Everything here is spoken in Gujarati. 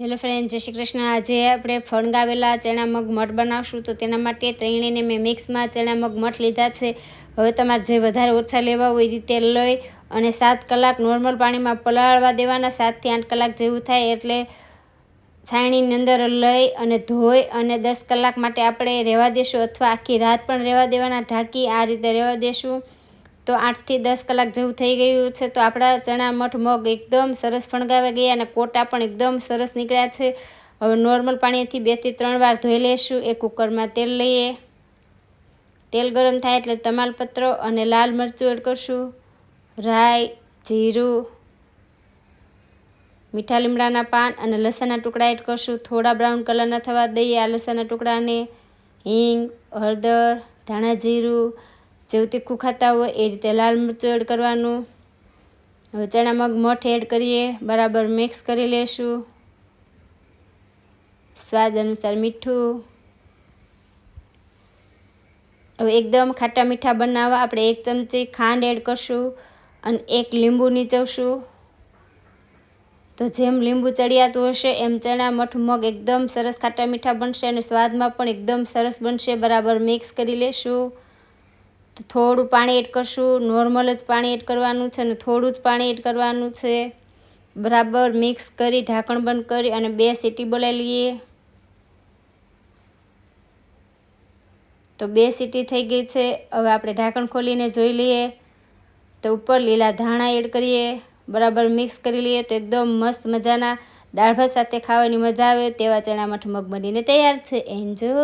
હેલો ફ્રેન્ડ, જય શ્રી કૃષ્ણ. આજે આપણે ફણગાવેલા ચણા મગ મઠ બનાવશું. તો તેના માટે ત્રણેયને મેં મિક્સમાં ચણા મગ મઠ લીધા છે. હવે તમારે જે વધારે ઓછા લેવા હોય એ રીતે લઈ અને સાત કલાક નોર્મલ પાણીમાં પલાળવા દેવાના. સાતથી આઠ કલાક જેવું થાય એટલે છાણીની અંદર લઈ અને ધોઈ અને દસ કલાક માટે આપણે રહેવા દેશું અથવા આખી રાત પણ રહેવા દેવાના. ઢાંકી આ રીતે રહેવા દેશું. તો આઠથી દસ કલાક જેવું થઈ ગયું છે તો આપણા ચણા, મઠ, મગ એકદમ સરસ ફણગાવા ગયા અને કોટા પણ એકદમ સરસ નીકળ્યા છે. હવે નોર્મલ પાણીથી બેથી ત્રણ વાર ધોઈ લઈશું એ કુકરમાં તેલ લઈએ. તેલ ગરમ થાય એટલે તમાલપત્ર અને લાલ મરચું એડ કરશું. રાઈ, જીરું, મીઠા લીમડાના પાન અને લસણના ટુકડા એડ કરશું. થોડા બ્રાઉન કલરના થવા દઈએ આ લસણના ટુકડાને. હિંગ, હળદર, ધાણા જીરું જેવું તીખું ખાતા હોય એ રીતે લાલ મરચું એડ કરવાનું. હવે ચણા મગ મઠ એડ કરીએ, બરાબર મિક્સ કરી લેશું. સ્વાદ અનુસાર મીઠું. હવે એકદમ ખાટા મીઠા બનાવવા આપણે એક ચમચી ખાંડ એડ કરશું અને એક લીંબુ નીચવશું. તો જેમ લીંબુ ચડિયાતું હશે, એમ ચણા, મઠ, મગ એકદમ સરસ ખાટા મીઠા બનશે અને સ્વાદમાં પણ એકદમ સરસ બનશે. બરાબર મિક્સ કરી લેશું. થોડું પાણી એડ કરશું, નોર્મલ જ પાણી એડ કરવાનું છે અને થોડું જ પાણી એડ કરવાનું છે. બરાબર મિક્સ કરી, ઢાંકણ બંધ કરી અને બે સીટી બોલાવી લઈએ તો બે સીટી થઈ ગઈ છે. હવે આપણે ઢાંકણ ખોલીને જોઈ લઈએ. તો ઉપર લીલા ધાણા એડ કરીએ. બરાબર મિક્સ કરી લઈએ તો એકદમ મસ્ત મજાના. દાળ ભાત સાથે ખાવાની મજા આવે તેવા ચણા મઠ મગ બનીને તૈયાર છે. એન્જોય